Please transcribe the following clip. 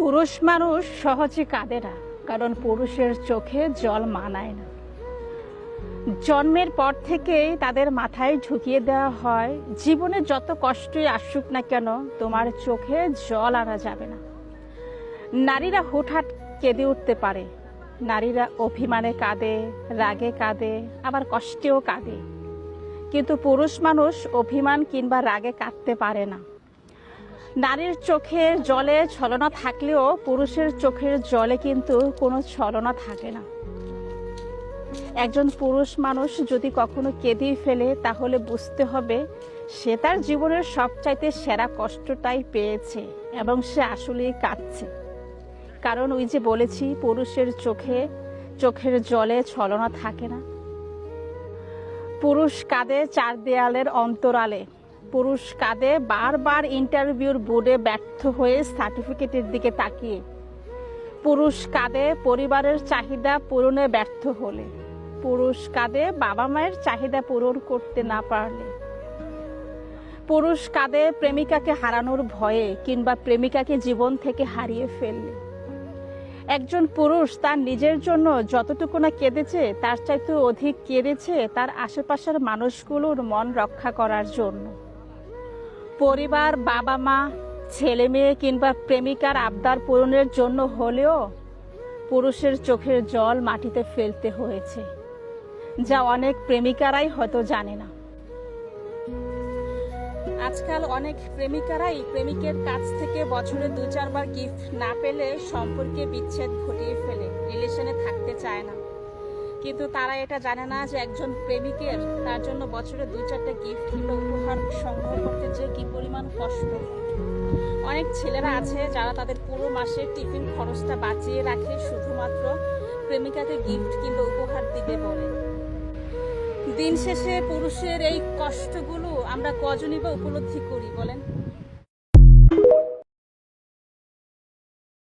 পুরুষ মানুষ সহজে কাঁদে না, কারণ পুরুষের চোখে জল মানায় না। জন্মের পর থেকেই তাদের মাথায় ঢুকিয়ে দেওয়া হয়, জীবনে যত কষ্টই আসুক না কেন, তোমার চোখে জল আনা যাবে না। নারীরা হুটহাট কেঁদে উঠতে পারে, নারীরা অভিমানে কাঁদে, রাগে কাঁদে, আবার কষ্টেও কাঁদে। কিন্তু পুরুষ মানুষ অভিমান কিংবা রাগে কাঁদতে পারে না। নারীর চোখের জলে ছলনা থাকলেও পুরুষের চোখের জলে কিন্তু কোনো ছলনা থাকে না। একজন পুরুষ মানুষ যদি কখনো কেঁদেই ফেলে, তাহলে বুঝতে হবে সে তার জীবনের সবচাইতে সেরা কষ্টটাই পেয়েছে এবং সে আসলেই কাঁদছে। কারণ ওই যে বলেছি, পুরুষের চোখে, চোখের জলে ছলনা থাকে না। পুরুষ কাঁদে চার দেয়ালের অন্তরালে। পুরুষ কাঁদে বারবার ইন্টারভিউর বোর্ডে ব্যর্থ হয়ে সার্টিফিকেটের দিকে তাকিয়ে। পুরুষ কাঁদে পরিবারের চাহিদা পূরণে ব্যর্থ হলে। পুরুষ কাঁদে বাবা মায়ের চাহিদা পূরণ করতে না পারলে। পুরুষ কাঁদে প্রেমিকাকে হারানোর ভয়ে কিংবা প্রেমিকাকে জীবন থেকে হারিয়ে ফেললে। একজন পুরুষ তার নিজের জন্য যতটুকু না কেঁদেছে, তার চাইতে অধিক কেঁদেছে তার আশেপাশের মানুষগুলোর মন রক্ষা করার জন্য। পরিবার, বাবা মা, ছেলে মেয়ে কিংবা প্রেমিকার আবদার পূরণের জন্য হলেও পুরুষের চোখের জল মাটিতে ফেলতে হয়েছে, যা অনেক প্রেমিকারাই হয়তো জানে না। আজকাল অনেক প্রেমিকারাই প্রেমিকের কাছ থেকে বছরে দু চারবার গিফট না পেলে সম্পর্কে বিচ্ছেদ ঘটিয়ে ফেলে রিলেশনে থাকতে চায় না। কিন্তু তারা এটা জানে না যে একজন প্রেমিকের তার জন্য বছরে দুই চারটে গিফট কিংবা উপহার সংগ্রহ করতে যে কি পরিমাণ কষ্ট। অনেক ছেলেরা আছে যারা তাদের পুরো মাসের টিফিন খরচটা বাঁচিয়ে রাখে, শুধুমাত্র প্রেমিকাকে গিফট কিংবা উপহার দিবে বলে। দিন শেষে পুরুষের এই কষ্টগুলো আমরা কজনই বা উপলব্ধি করি, বলেন?